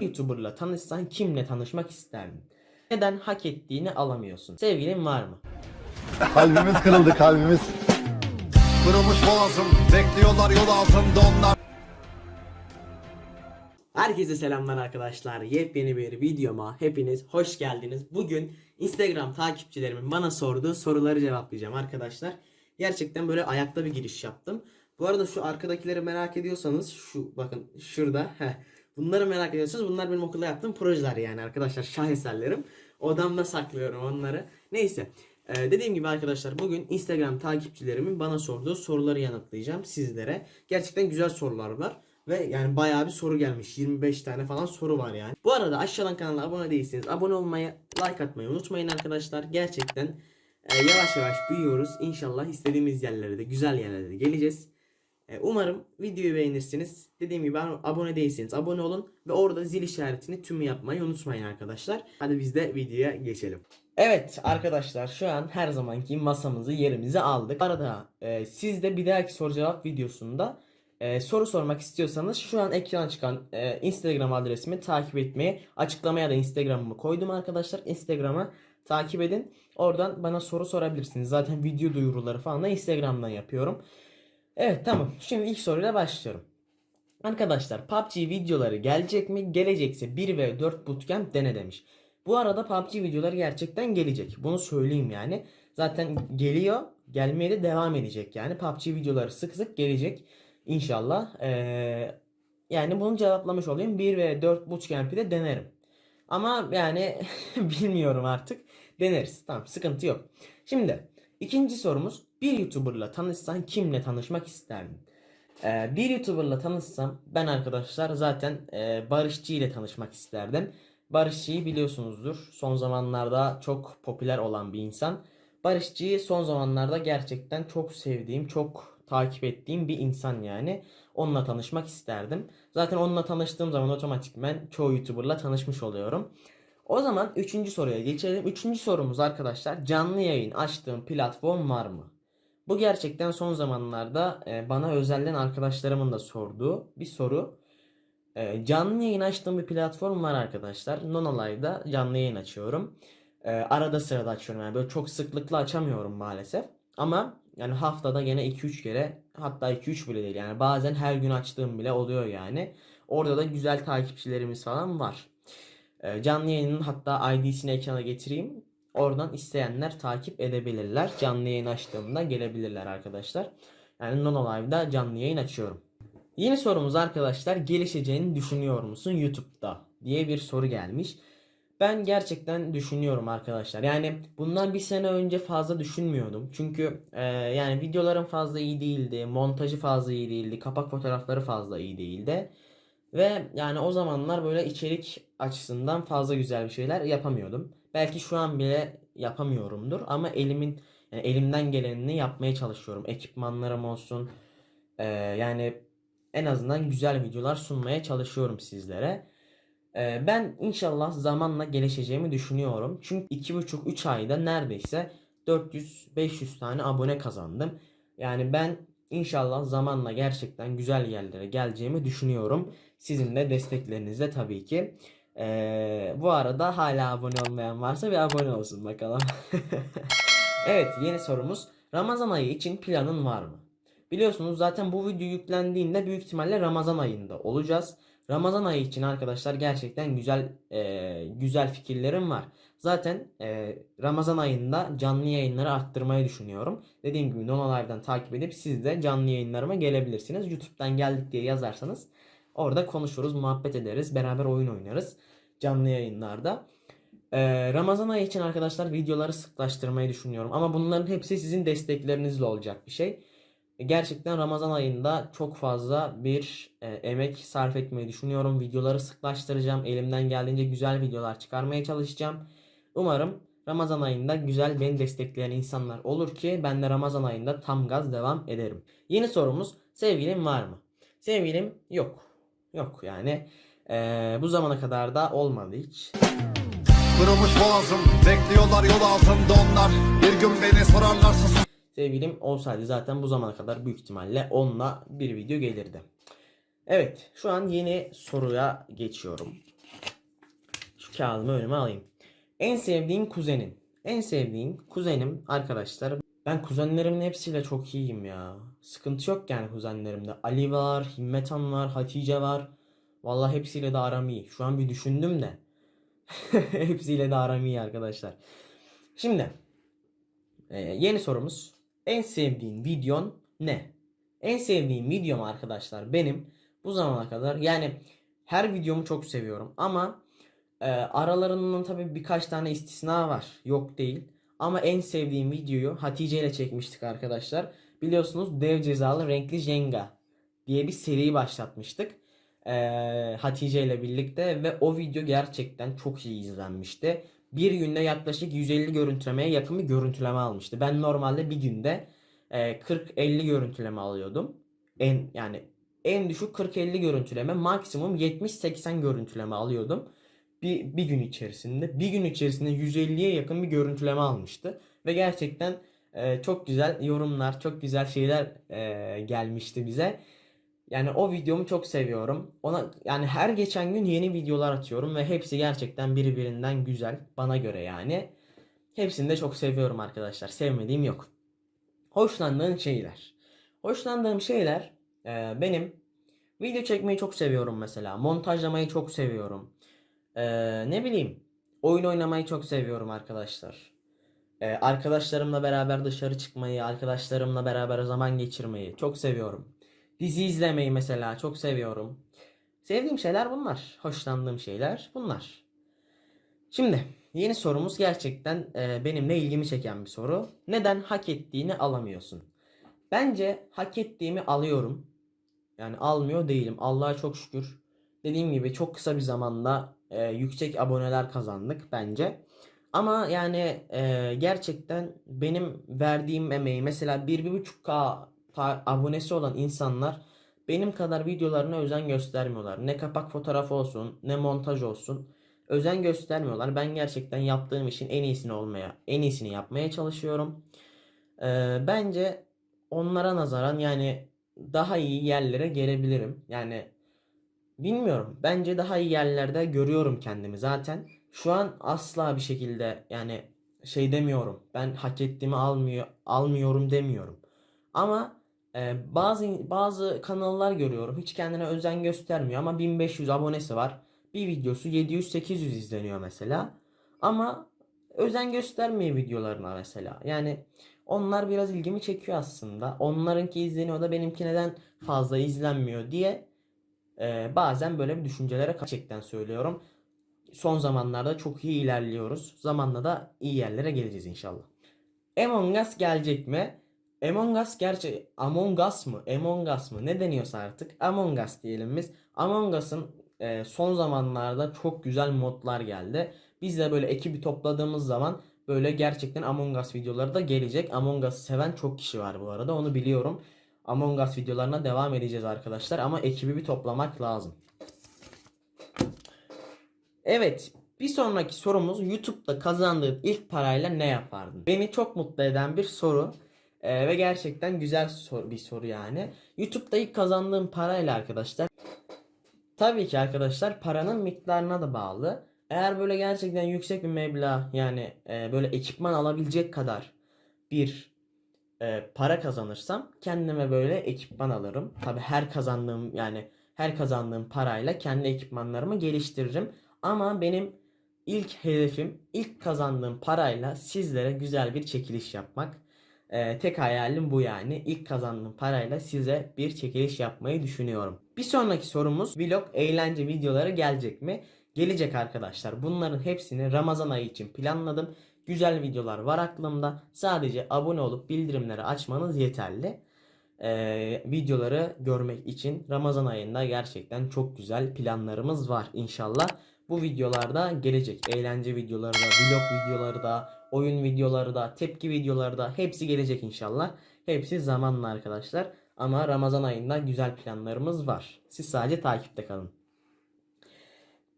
YouTuber'la tanışsan kimle tanışmak isterdin? Neden hak ettiğini alamıyorsun? Sevgilin var mı? Kalbimiz kırıldı kalbimiz. Kırılmış boğazım Bekliyorlar yol altında onlar Herkese selamlar arkadaşlar. Yepyeni bir videoma hepiniz hoş geldiniz. Bugün Instagram takipçilerimin bana sorduğu soruları cevaplayacağım arkadaşlar. Gerçekten böyle ayakta bir giriş yaptım. Bu arada şu arkadakileri merak ediyorsanız şu bakın şurada heh, bunları merak ediyorsanız bunlar benim okulda yaptığım projeler yani arkadaşlar şaheserlerim. Odamda saklıyorum onları. Neyse. Ee, dediğim gibi arkadaşlar bugün Instagram takipçilerimin bana sorduğu soruları yanıtlayacağım sizlere. Gerçekten güzel sorular var. Ve yani bayağı bir soru gelmiş. 25 tane falan soru var yani. Bu arada aşağıdan kanala abone değilseniz abone olmayı, like atmayı unutmayın arkadaşlar. Gerçekten e, yavaş yavaş büyüyoruz. İnşallah istediğimiz yerlere de güzel yerlere de geleceğiz. E, umarım videoyu beğenirsiniz. Dediğim gibi abone değilseniz abone olun ve orada zil işaretini tüm yapmayı unutmayın arkadaşlar. Hadi biz de videoya geçelim. Evet arkadaşlar şu an her zamanki masamızı yerimizi aldık. Arada e, siz de bir dahaki soru cevap videosunda e, soru sormak istiyorsanız şu an ekrana çıkan e, Instagram adresimi takip etmeyi açıklamaya da Instagram'ımı koydum arkadaşlar. Instagram'a takip edin. Oradan bana soru sorabilirsiniz. Zaten video duyuruları falan da Instagram'dan yapıyorum. Evet tamam. Şimdi ilk soruyla başlıyorum. Arkadaşlar PUBG videoları gelecek mi? Gelecekse 1 ve 4 bootcamp dene demiş. Bu arada PUBG videoları gerçekten gelecek. Bunu söyleyeyim yani. Zaten geliyor. Gelmeye de devam edecek yani. PUBG videoları sık sık gelecek. İnşallah. Ee, yani bunu cevaplamış olayım. 1 ve 4 bootcamp'i de denerim. Ama yani bilmiyorum artık. Deneriz. Tamam sıkıntı yok. Şimdi ikinci sorumuz. Bir YouTuber'la tanışsan kimle tanışmak isterdin? Ee, bir YouTuber'la tanışsam ben arkadaşlar zaten e, Barışçı ile tanışmak isterdim. Barışçı'yı biliyorsunuzdur. Son zamanlarda çok popüler olan bir insan. Barışçı'yı son zamanlarda gerçekten çok sevdiğim, çok takip ettiğim bir insan yani. Onunla tanışmak isterdim. Zaten onunla tanıştığım zaman otomatikmen çoğu YouTuber'la tanışmış oluyorum. O zaman üçüncü soruya geçelim. Üçüncü sorumuz arkadaşlar canlı yayın açtığım platform var mı? Bu gerçekten son zamanlarda e, bana özelden arkadaşlarımın da sorduğu bir soru. E, canlı yayın açtığım bir platform var arkadaşlar. Nonolive'da canlı yayın açıyorum. E, arada sırada açıyorum yani böyle çok sıklıkla açamıyorum maalesef. Ama yani haftada gene 2-3 kere hatta 2-3 bile değil yani bazen her gün açtığım bile oluyor yani. Orada da güzel takipçilerimiz falan var. Canlı yayının hatta ID'sini ekrana getireyim. Oradan isteyenler takip edebilirler. Canlı yayın açtığımda gelebilirler arkadaşlar. Yani Nonolive'da canlı yayın açıyorum. Yeni sorumuz arkadaşlar gelişeceğini düşünüyor musun YouTube'da diye bir soru gelmiş. Ben gerçekten düşünüyorum arkadaşlar. Yani bundan bir sene önce fazla düşünmüyordum. Çünkü e, yani videolarım fazla iyi değildi. Montajı fazla iyi değildi. Kapak fotoğrafları fazla iyi değildi. Ve yani o zamanlar böyle içerik açısından fazla güzel bir şeyler yapamıyordum. Belki şu an bile yapamıyorumdur ama elimin yani elimden gelenini yapmaya çalışıyorum. Ekipmanlarım olsun. Ee, yani en azından güzel videolar sunmaya çalışıyorum sizlere. Ee, ben inşallah zamanla gelişeceğimi düşünüyorum. Çünkü 2,5-3 ayda neredeyse 400-500 tane abone kazandım. Yani ben inşallah zamanla gerçekten güzel yerlere geleceğimi düşünüyorum. Sizin de desteklerinizle tabii ki. Ee, bu arada hala abone olmayan varsa bir abone olsun bakalım. evet yeni sorumuz. Ramazan ayı için planın var mı? Biliyorsunuz zaten bu video yüklendiğinde büyük ihtimalle Ramazan ayında olacağız. Ramazan ayı için arkadaşlar gerçekten güzel e, güzel fikirlerim var. Zaten e, Ramazan ayında canlı yayınları arttırmayı düşünüyorum. Dediğim gibi Nonolive'dan takip edip siz de canlı yayınlarıma gelebilirsiniz. YouTube'dan geldik diye yazarsanız orada konuşuruz, muhabbet ederiz, beraber oyun oynarız canlı yayınlarda. Ee, Ramazan ayı için arkadaşlar videoları sıklaştırmayı düşünüyorum. Ama bunların hepsi sizin desteklerinizle olacak bir şey. Gerçekten Ramazan ayında çok fazla bir e, emek sarf etmeyi düşünüyorum. Videoları sıklaştıracağım. Elimden geldiğince güzel videolar çıkarmaya çalışacağım. Umarım Ramazan ayında güzel beni destekleyen insanlar olur ki ben de Ramazan ayında tam gaz devam ederim. Yeni sorumuz sevgilim var mı? Sevgilim yok. Yok yani. Ee, bu zamana kadar da olmadı hiç. Kırılmış boğazım Bekliyorlar yol altında onlar Bir gün beni sorarlarsa sus- Sevgilim olsaydı zaten bu zamana kadar büyük ihtimalle onunla bir video gelirdi. Evet şu an yeni soruya geçiyorum. kağıdımı önüme alayım. En sevdiğin kuzenin. En sevdiğim kuzenim arkadaşlar. Ben kuzenlerimin hepsiyle çok iyiyim ya. Sıkıntı yok yani kuzenlerimde. Ali var, Himmetan var, Hatice var. Vallahi hepsiyle de aram iyi. Şu an bir düşündüm de. hepsiyle de aram iyi arkadaşlar. Şimdi e, yeni sorumuz. En sevdiğin videon ne? En sevdiğim videom arkadaşlar benim bu zamana kadar yani her videomu çok seviyorum ama e, aralarından tabii birkaç tane istisna var. Yok değil. Ama en sevdiğim videoyu Hatice ile çekmiştik arkadaşlar. Biliyorsunuz dev cezalı renkli Jenga diye bir seri başlatmıştık. E, Hatice ile birlikte ve o video gerçekten çok iyi izlenmişti. Bir günde yaklaşık 150 görüntülemeye yakın bir görüntüleme almıştı. Ben normalde bir günde e, 40-50 görüntüleme alıyordum. En yani en düşük 40-50 görüntüleme, maksimum 70-80 görüntüleme alıyordum. Bir, bir gün içerisinde. Bir gün içerisinde 150'ye yakın bir görüntüleme almıştı. Ve gerçekten e, çok güzel yorumlar, çok güzel şeyler e, gelmişti bize. Yani o videomu çok seviyorum. Ona yani her geçen gün yeni videolar atıyorum ve hepsi gerçekten birbirinden güzel bana göre yani. Hepsini de çok seviyorum arkadaşlar. Sevmediğim yok. Hoşlandığın şeyler. Hoşlandığım şeyler e, benim video çekmeyi çok seviyorum mesela. Montajlamayı çok seviyorum. E, ne bileyim oyun oynamayı çok seviyorum arkadaşlar. E, arkadaşlarımla beraber dışarı çıkmayı, arkadaşlarımla beraber zaman geçirmeyi çok seviyorum. Dizi izlemeyi mesela çok seviyorum. Sevdiğim şeyler bunlar. Hoşlandığım şeyler bunlar. Şimdi yeni sorumuz gerçekten e, benimle ilgimi çeken bir soru. Neden hak ettiğini alamıyorsun? Bence hak ettiğimi alıyorum. Yani almıyor değilim. Allah'a çok şükür. Dediğim gibi çok kısa bir zamanda e, yüksek aboneler kazandık bence. Ama yani e, gerçekten benim verdiğim emeği mesela 1-1.5K ta- abonesi olan insanlar benim kadar videolarına özen göstermiyorlar. Ne kapak fotoğrafı olsun, ne montaj olsun. Özen göstermiyorlar. Ben gerçekten yaptığım işin en iyisini olmaya, en iyisini yapmaya çalışıyorum. Ee, bence onlara nazaran yani daha iyi yerlere gelebilirim. Yani bilmiyorum. Bence daha iyi yerlerde görüyorum kendimi zaten. Şu an asla bir şekilde yani şey demiyorum. Ben hak ettiğimi almıyor almıyorum demiyorum. Ama e, bazı bazı kanallar görüyorum. Hiç kendine özen göstermiyor ama 1500 abonesi var. Bir videosu 700-800 izleniyor mesela. Ama özen göstermiyor videolarına mesela. Yani onlar biraz ilgimi çekiyor aslında. Onlarınki izleniyor da benimki neden fazla izlenmiyor diye e, bazen böyle bir düşüncelere gerçekten söylüyorum. Son zamanlarda çok iyi ilerliyoruz. Zamanla da iyi yerlere geleceğiz inşallah. Among Us gelecek mi? Among Us gerçi Among Us mı? Among Us mı? Ne deniyorsa artık Among Us diyelim biz. Among Us'ın e, son zamanlarda çok güzel modlar geldi. Biz de böyle ekibi topladığımız zaman böyle gerçekten Among Us videoları da gelecek. Among Us'ı seven çok kişi var bu arada onu biliyorum. Among Us videolarına devam edeceğiz arkadaşlar ama ekibi bir toplamak lazım. Evet, bir sonraki sorumuz YouTube'da kazandığın ilk parayla ne yapardın? Beni çok mutlu eden bir soru. Ee, ve gerçekten güzel sor- bir soru yani. YouTube'da ilk kazandığım parayla arkadaşlar. Tabii ki arkadaşlar paranın miktarına da bağlı. Eğer böyle gerçekten yüksek bir meblağ yani e, böyle ekipman alabilecek kadar bir e, para kazanırsam kendime böyle ekipman alırım. Tabii her kazandığım yani her kazandığım parayla kendi ekipmanlarımı geliştiririm. Ama benim ilk hedefim ilk kazandığım parayla sizlere güzel bir çekiliş yapmak. Ee, tek hayalim bu yani. İlk kazandığım parayla size bir çekiliş yapmayı düşünüyorum. Bir sonraki sorumuz vlog eğlence videoları gelecek mi? Gelecek arkadaşlar. Bunların hepsini Ramazan ayı için planladım. Güzel videolar var aklımda. Sadece abone olup bildirimleri açmanız yeterli. Ee, videoları görmek için Ramazan ayında gerçekten çok güzel planlarımız var inşallah. Bu videolarda gelecek. Eğlence videoları da, vlog videoları da, oyun videoları da, tepki videoları da hepsi gelecek inşallah. Hepsi zamanla arkadaşlar. Ama Ramazan ayında güzel planlarımız var. Siz sadece takipte kalın.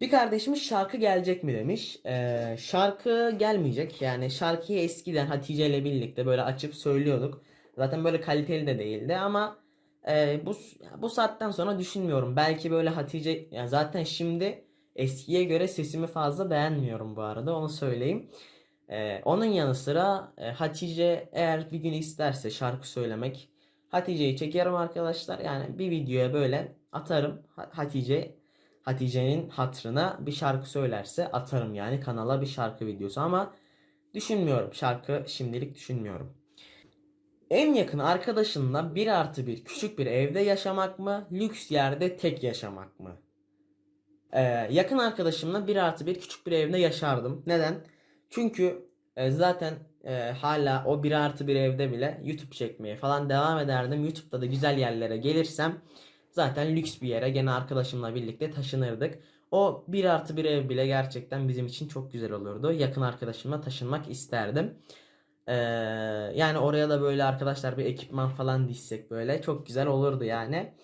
Bir kardeşimiz şarkı gelecek mi demiş. Ee, şarkı gelmeyecek. Yani şarkıyı eskiden Hatice ile birlikte böyle açıp söylüyorduk. Zaten böyle kaliteli de değildi ama e, bu bu saatten sonra düşünmüyorum. Belki böyle Hatice yani zaten şimdi Eskiye göre sesimi fazla beğenmiyorum bu arada onu söyleyeyim. Ee, onun yanı sıra e, Hatice eğer bir gün isterse şarkı söylemek Hatice'yi çekerim arkadaşlar. Yani bir videoya böyle atarım. Ha- Hatice Hatice'nin hatrına bir şarkı söylerse atarım yani kanala bir şarkı videosu ama düşünmüyorum. Şarkı şimdilik düşünmüyorum. En yakın arkadaşınla bir artı bir küçük bir evde yaşamak mı? Lüks yerde tek yaşamak mı? Ee, yakın arkadaşımla bir artı bir küçük bir evde yaşardım. Neden? Çünkü e, zaten e, hala o bir artı bir evde bile YouTube çekmeye falan devam ederdim. YouTube'da da güzel yerlere gelirsem zaten lüks bir yere gene arkadaşımla birlikte taşınırdık. O bir artı bir ev bile gerçekten bizim için çok güzel olurdu. Yakın arkadaşımla taşınmak isterdim. Ee, yani oraya da böyle arkadaşlar bir ekipman falan dizsek böyle çok güzel olurdu yani.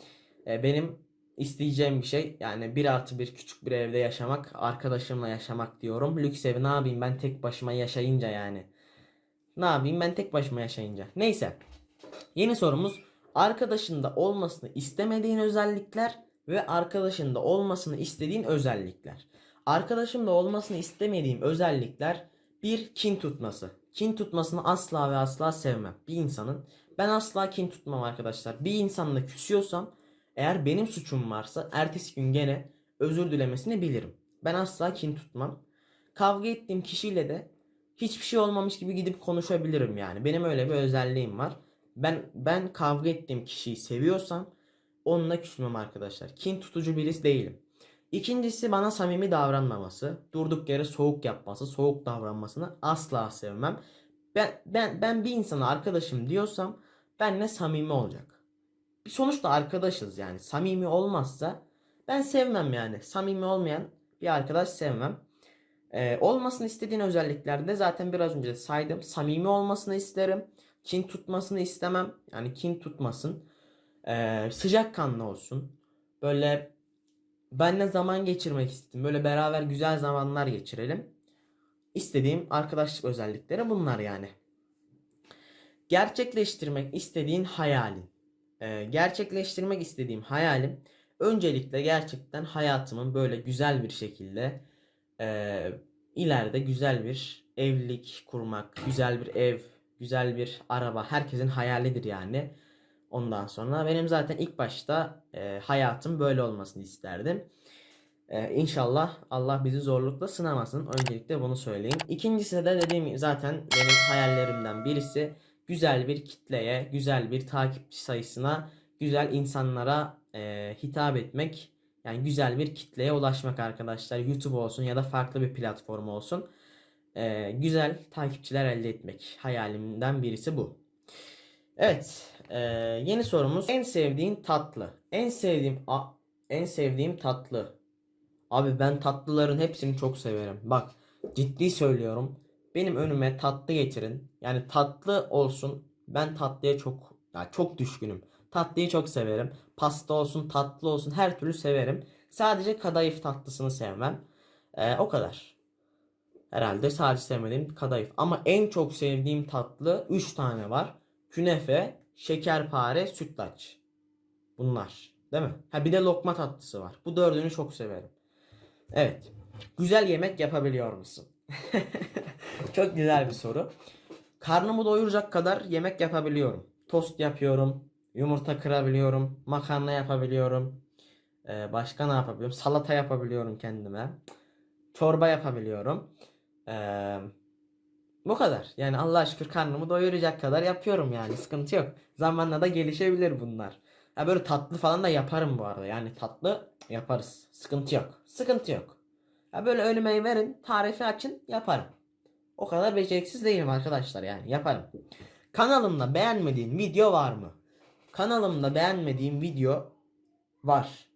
Ee, benim isteyeceğim bir şey yani bir artı bir küçük bir evde yaşamak arkadaşımla yaşamak diyorum. Lüks evi ne yapayım ben tek başıma yaşayınca yani. Ne yapayım ben tek başıma yaşayınca. Neyse. Yeni sorumuz arkadaşında olmasını istemediğin özellikler ve arkadaşında olmasını istediğin özellikler. Arkadaşımda olmasını istemediğim özellikler bir kin tutması. Kin tutmasını asla ve asla sevmem. Bir insanın ben asla kin tutmam arkadaşlar. Bir insanla küsüyorsam eğer benim suçum varsa ertesi gün gene özür dilemesini bilirim. Ben asla kin tutmam. Kavga ettiğim kişiyle de hiçbir şey olmamış gibi gidip konuşabilirim yani. Benim öyle bir özelliğim var. Ben ben kavga ettiğim kişiyi seviyorsam onunla küsmem arkadaşlar. Kin tutucu birisi değilim. İkincisi bana samimi davranmaması, durduk yere soğuk yapması, soğuk davranmasını asla sevmem. Ben ben ben bir insana arkadaşım diyorsam benle samimi olacak. Sonuçta arkadaşız yani. Samimi olmazsa ben sevmem yani. Samimi olmayan bir arkadaş sevmem. Ee, olmasını istediğin özelliklerde zaten biraz önce de saydım. Samimi olmasını isterim. Kin tutmasını istemem. Yani kin tutmasın. Ee, sıcakkanlı olsun. Böyle benle zaman geçirmek istedim. Böyle beraber güzel zamanlar geçirelim. İstediğim arkadaşlık özellikleri bunlar yani. Gerçekleştirmek istediğin hayalin. Ee, gerçekleştirmek istediğim hayalim öncelikle gerçekten hayatımın böyle güzel bir şekilde e, ileride güzel bir evlilik kurmak, güzel bir ev, güzel bir araba herkesin hayalidir yani. Ondan sonra benim zaten ilk başta e, hayatım böyle olmasını isterdim. E, inşallah Allah bizi zorlukla sınamasın. Öncelikle bunu söyleyeyim. İkincisi de dediğim gibi zaten benim hayallerimden birisi güzel bir kitleye, güzel bir takipçi sayısına, güzel insanlara e, hitap etmek. Yani güzel bir kitleye ulaşmak arkadaşlar. YouTube olsun ya da farklı bir platform olsun. E, güzel takipçiler elde etmek. Hayalimden birisi bu. Evet. e, yeni sorumuz. En sevdiğin tatlı. En sevdiğim a- en sevdiğim tatlı. Abi ben tatlıların hepsini çok severim. Bak ciddi söylüyorum. Benim önüme tatlı getirin. Yani tatlı olsun. Ben tatlıya çok ya çok düşkünüm. Tatlıyı çok severim. Pasta olsun, tatlı olsun her türlü severim. Sadece kadayıf tatlısını sevmem. Ee, o kadar. Herhalde sadece sevmediğim kadayıf. Ama en çok sevdiğim tatlı 3 tane var. Künefe, şekerpare, sütlaç. Bunlar. Değil mi? Ha bir de lokma tatlısı var. Bu dördünü çok severim. Evet. Güzel yemek yapabiliyor musun? çok güzel bir soru. Karnımı doyuracak kadar yemek yapabiliyorum. Tost yapıyorum. Yumurta kırabiliyorum. Makarna yapabiliyorum. Ee, başka ne yapabiliyorum? Salata yapabiliyorum kendime. Çorba yapabiliyorum. Ee, bu kadar. Yani Allah şükür karnımı doyuracak kadar yapıyorum yani. Sıkıntı yok. Zamanla da gelişebilir bunlar. Ha böyle tatlı falan da yaparım bu arada. Yani tatlı yaparız. Sıkıntı yok. Sıkıntı yok. Ha böyle önüme verin, tarifi açın, yaparım. O kadar beceriksiz değilim arkadaşlar yani. Yaparım. Kanalımda beğenmediğin video var mı? Kanalımda beğenmediğim video var.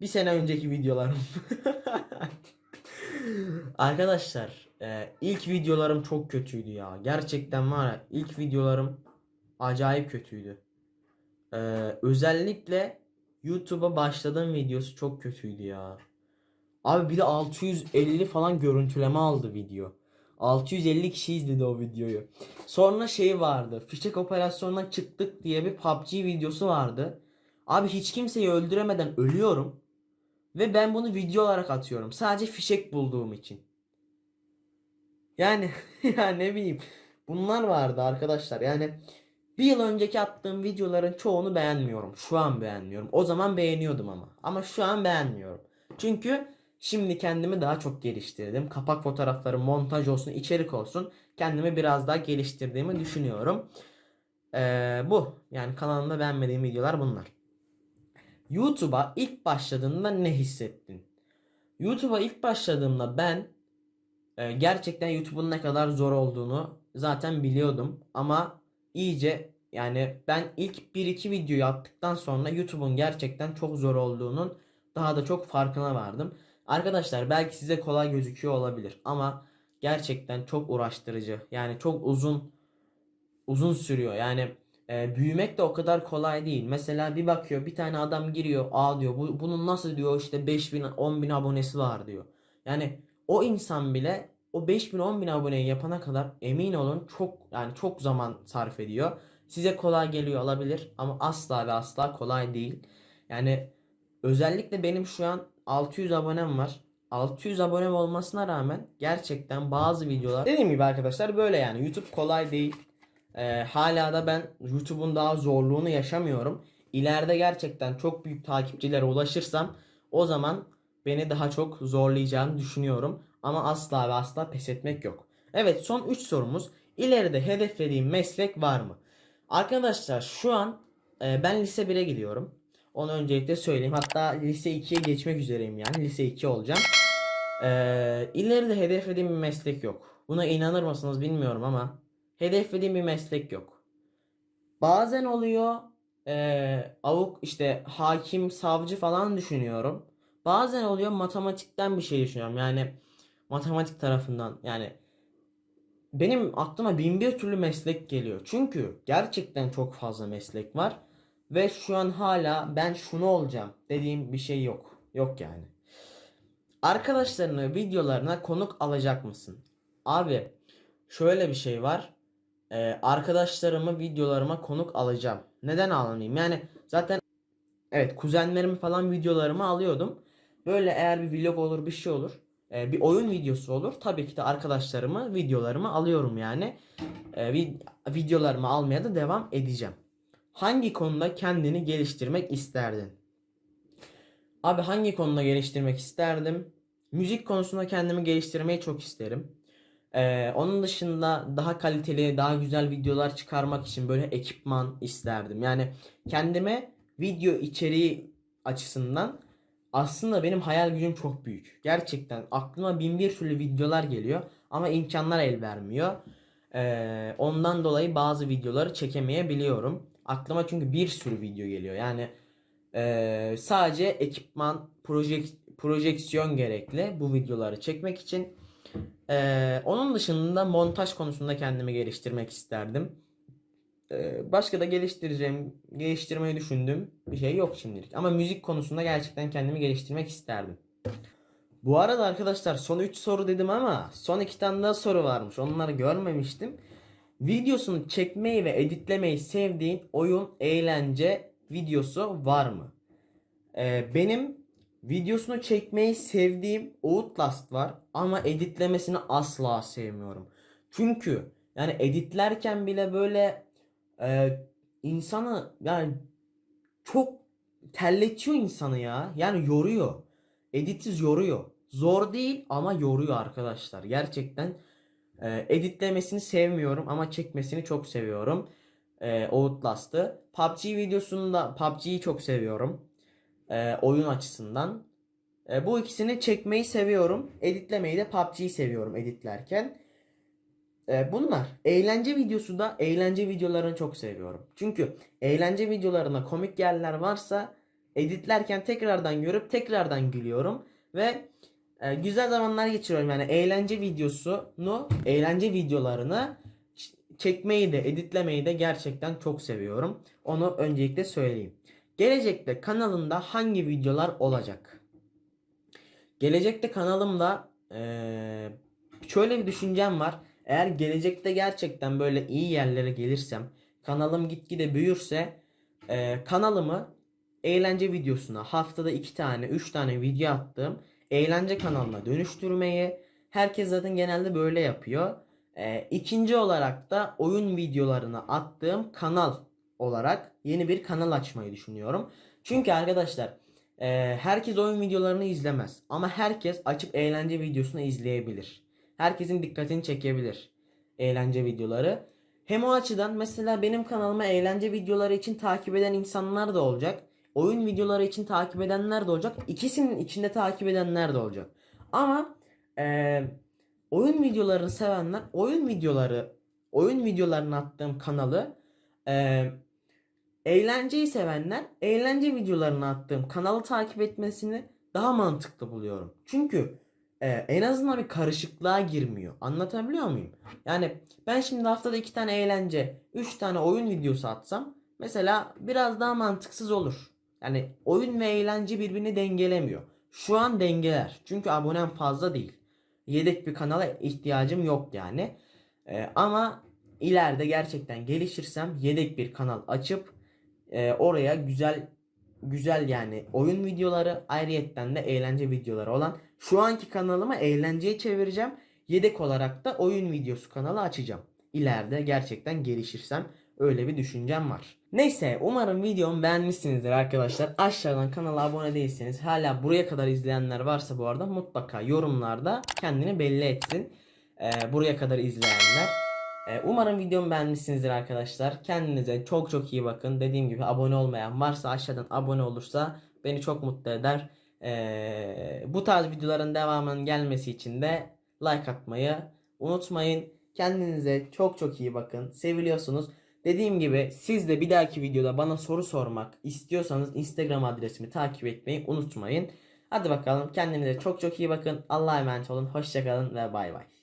Bir sene önceki videolarım. Arkadaşlar e, ilk videolarım çok kötüydü ya. Gerçekten var ya ilk videolarım acayip kötüydü. E, özellikle YouTube'a başladığım videosu çok kötüydü ya. Abi bir de 650 falan görüntüleme aldı video. 650 kişi izledi o videoyu. Sonra şey vardı. Fişek operasyonuna çıktık diye bir PUBG videosu vardı. Abi hiç kimseyi öldüremeden ölüyorum. Ve ben bunu video olarak atıyorum. Sadece fişek bulduğum için. Yani ya ne bileyim. Bunlar vardı arkadaşlar. Yani bir yıl önceki attığım videoların çoğunu beğenmiyorum. Şu an beğenmiyorum. O zaman beğeniyordum ama. Ama şu an beğenmiyorum. Çünkü şimdi kendimi daha çok geliştirdim. Kapak fotoğrafları, montaj olsun, içerik olsun. Kendimi biraz daha geliştirdiğimi düşünüyorum. Ee, bu. Yani kanalımda beğenmediğim videolar bunlar. YouTube'a ilk başladığında ne hissettin? YouTube'a ilk başladığımda ben e, gerçekten YouTube'un ne kadar zor olduğunu zaten biliyordum ama iyice yani ben ilk 1-2 videoyu attıktan sonra YouTube'un gerçekten çok zor olduğunun daha da çok farkına vardım. Arkadaşlar belki size kolay gözüküyor olabilir ama gerçekten çok uğraştırıcı. Yani çok uzun uzun sürüyor. Yani e, büyümek de o kadar kolay değil. Mesela bir bakıyor bir tane adam giriyor. Aa diyor bu, bunun nasıl diyor işte 5000 10000 abonesi var diyor. Yani o insan bile o 5000 10000 aboneyi yapana kadar emin olun çok yani çok zaman sarf ediyor. Size kolay geliyor olabilir ama asla ve asla kolay değil. Yani özellikle benim şu an 600 abonem var. 600 abonem olmasına rağmen gerçekten bazı videolar dediğim gibi arkadaşlar böyle yani YouTube kolay değil. Ee, hala da ben YouTube'un daha zorluğunu yaşamıyorum. İleride gerçekten çok büyük takipçilere ulaşırsam o zaman beni daha çok zorlayacağını düşünüyorum. Ama asla ve asla pes etmek yok. Evet son 3 sorumuz. İleride hedeflediğim meslek var mı? Arkadaşlar şu an e, ben lise 1'e gidiyorum. Onu öncelikle söyleyeyim. Hatta lise 2'ye geçmek üzereyim yani. Lise 2 olacağım. Ee, ileride hedeflediğim bir meslek yok. Buna inanır mısınız bilmiyorum ama hedeflediğim bir meslek yok. Bazen oluyor ee, avuk işte hakim, savcı falan düşünüyorum. Bazen oluyor matematikten bir şey düşünüyorum. Yani matematik tarafından yani benim aklıma bin bir türlü meslek geliyor. Çünkü gerçekten çok fazla meslek var. Ve şu an hala ben şunu olacağım dediğim bir şey yok. Yok yani. Arkadaşlarını videolarına konuk alacak mısın? Abi şöyle bir şey var. Ee, arkadaşlarımı videolarıma konuk alacağım. Neden almayayım? Yani zaten evet kuzenlerimi falan videolarımı alıyordum. Böyle eğer bir vlog olur bir şey olur. e, bir oyun videosu olur. Tabii ki de arkadaşlarımı videolarımı alıyorum yani. E, vid- videolarımı almaya da devam edeceğim. Hangi konuda kendini geliştirmek isterdin? Abi hangi konuda geliştirmek isterdim? Müzik konusunda kendimi geliştirmeyi çok isterim. Ee, onun dışında daha kaliteli, daha güzel videolar çıkarmak için böyle ekipman isterdim. Yani kendime video içeriği açısından aslında benim hayal gücüm çok büyük. Gerçekten aklıma bin bir türlü videolar geliyor ama imkanlar el vermiyor. Ee, ondan dolayı bazı videoları çekemeyebiliyorum. Aklıma çünkü bir sürü video geliyor. Yani ee, sadece ekipman, projek projeksiyon gerekli bu videoları çekmek için. Ee, onun dışında montaj konusunda kendimi geliştirmek isterdim. Ee, başka da geliştireceğim, geliştirmeyi düşündüğüm bir şey yok şimdilik. Ama müzik konusunda gerçekten kendimi geliştirmek isterdim. Bu arada arkadaşlar son 3 soru dedim ama son 2 tane daha soru varmış. Onları görmemiştim. Videosunu çekmeyi ve editlemeyi sevdiğin oyun, eğlence videosu var mı? Ee, benim videosunu çekmeyi sevdiğim Outlast var ama editlemesini asla sevmiyorum. Çünkü yani editlerken bile böyle e, insanı yani çok terletiyor insanı ya. Yani yoruyor. Editiz yoruyor. Zor değil ama yoruyor arkadaşlar. Gerçekten e, editlemesini sevmiyorum ama çekmesini çok seviyorum. E, Outlast'ı. PUBG videosunda PUBG'yi çok seviyorum. E, oyun açısından. E, bu ikisini çekmeyi seviyorum. Editlemeyi de PUBG'yi seviyorum editlerken. E, bunlar. Eğlence videosu da eğlence videolarını çok seviyorum. Çünkü eğlence videolarına komik yerler varsa editlerken tekrardan görüp tekrardan gülüyorum. Ve e, güzel zamanlar geçiriyorum. Yani eğlence videosunu, eğlence videolarını çekmeyi de editlemeyi de gerçekten çok seviyorum. Onu öncelikle söyleyeyim. Gelecekte kanalımda hangi videolar olacak? Gelecekte kanalımda eee, şöyle bir düşüncem var. Eğer gelecekte gerçekten böyle iyi yerlere gelirsem, kanalım gitgide büyürse, eee, kanalımı eğlence videosuna haftada 2 tane 3 tane video attığım eğlence kanalına dönüştürmeyi herkes zaten genelde böyle yapıyor. Ee, ikinci olarak da oyun videolarını attığım kanal olarak yeni bir kanal açmayı düşünüyorum. Çünkü arkadaşlar e, herkes oyun videolarını izlemez ama herkes açıp eğlence videosunu izleyebilir. Herkesin dikkatini çekebilir eğlence videoları. Hem o açıdan mesela benim kanalıma eğlence videoları için takip eden insanlar da olacak. Oyun videoları için takip edenler de olacak. İkisinin içinde takip edenler de olacak. Ama eee, oyun videolarını sevenler oyun videoları oyun videolarını attığım kanalı eee, eğlenceyi sevenler eğlence videolarını attığım kanalı takip etmesini daha mantıklı buluyorum. Çünkü eee, en azından bir karışıklığa girmiyor. Anlatabiliyor muyum? Yani ben şimdi haftada iki tane eğlence, üç tane oyun videosu atsam mesela biraz daha mantıksız olur. Yani oyun ve eğlence birbirini dengelemiyor. Şu an dengeler. Çünkü abonem fazla değil. Yedek bir kanala ihtiyacım yok yani. Ee, ama ileride gerçekten gelişirsem yedek bir kanal açıp e, oraya güzel güzel yani oyun videoları ayrıyetten de eğlence videoları olan şu anki kanalıma eğlenceyi çevireceğim. Yedek olarak da oyun videosu kanalı açacağım. İleride gerçekten gelişirsem öyle bir düşüncem var. Neyse umarım videomu beğenmişsinizdir arkadaşlar. Aşağıdan kanala abone değilseniz hala buraya kadar izleyenler varsa bu arada mutlaka yorumlarda kendini belli etsin. Ee, buraya kadar izleyenler. Ee, umarım videomu beğenmişsinizdir arkadaşlar. Kendinize çok çok iyi bakın. Dediğim gibi abone olmayan varsa aşağıdan abone olursa beni çok mutlu eder. Ee, bu tarz videoların devamının gelmesi için de like atmayı unutmayın. Kendinize çok çok iyi bakın. Seviliyorsunuz. Dediğim gibi siz de bir dahaki videoda bana soru sormak istiyorsanız Instagram adresimi takip etmeyi unutmayın. Hadi bakalım kendinize çok çok iyi bakın. Allah'a emanet olun. Hoşçakalın ve bay bay.